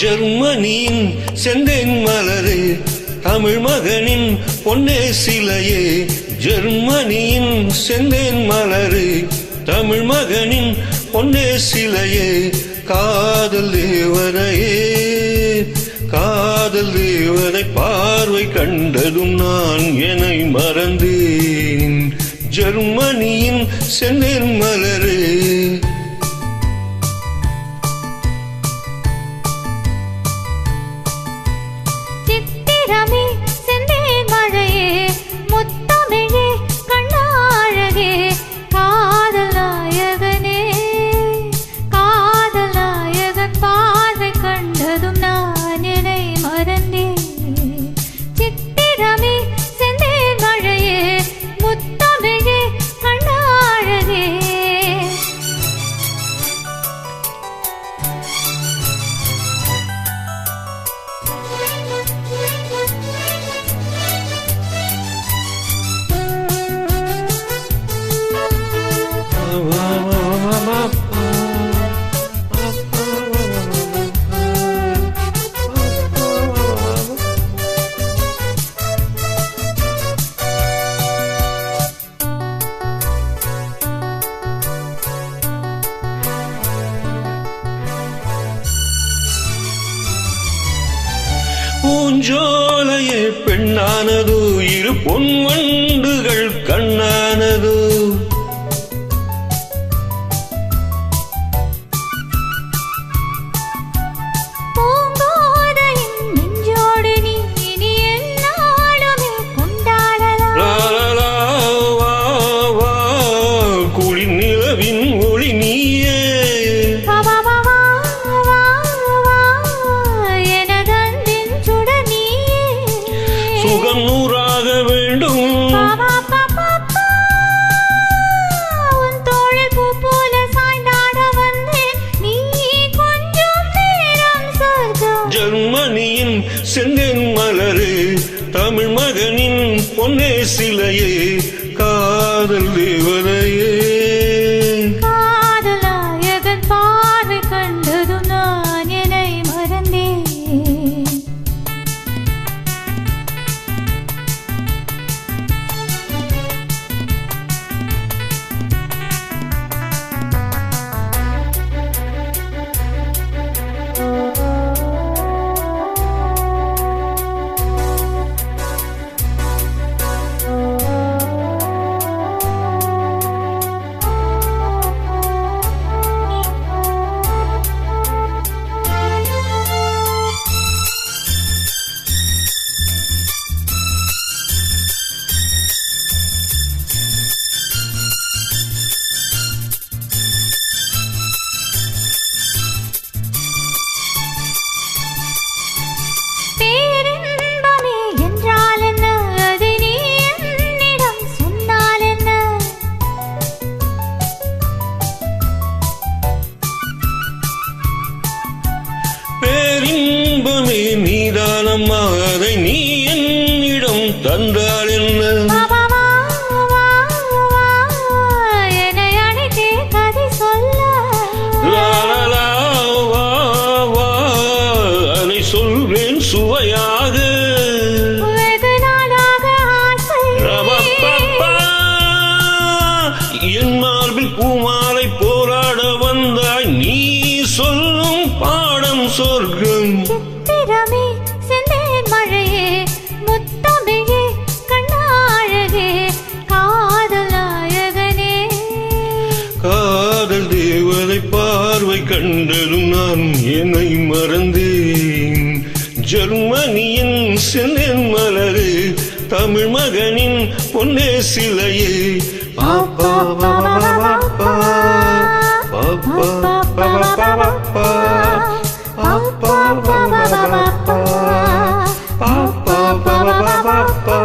ஜெர்மனியின் செந்தேன் மலரே தமிழ் மகனின் பொன்னே சிலையே. ஜெர்மனியின் செந்தேன் மலரே தமிழ் மகனின் பொன்னே சிலையே. காதல் தேவரையே காதல் தேவரை பார்வை கண்டதும் நான் என்னை மறந்தேன். ஜெர்மனியின் செந்தேன் மலரே பூஞ்சோலையே பெண்ணானது இரு பொன்வண்டுகள் கண்ணானது. பூங்கோதையின் நெஞ்சோடு ஜெர்மனியின் செங்கன் மலரு தமிழ் மகனின் பொன்னே சிலையே காதல் தேவ நீதானம்மா அதை நீ என்னிடம் தந்தால் என்ன? வா, வா, வா, வா, வா, மறந்தேன் ஜெர்மனியின் செந்தேன் மலரு தமிழ் மகனின் பொன்னே சிலையே. பாப்பா பாப்பா பாப்பா பாப்பா பாப்பா பாப்பா பாப்பா.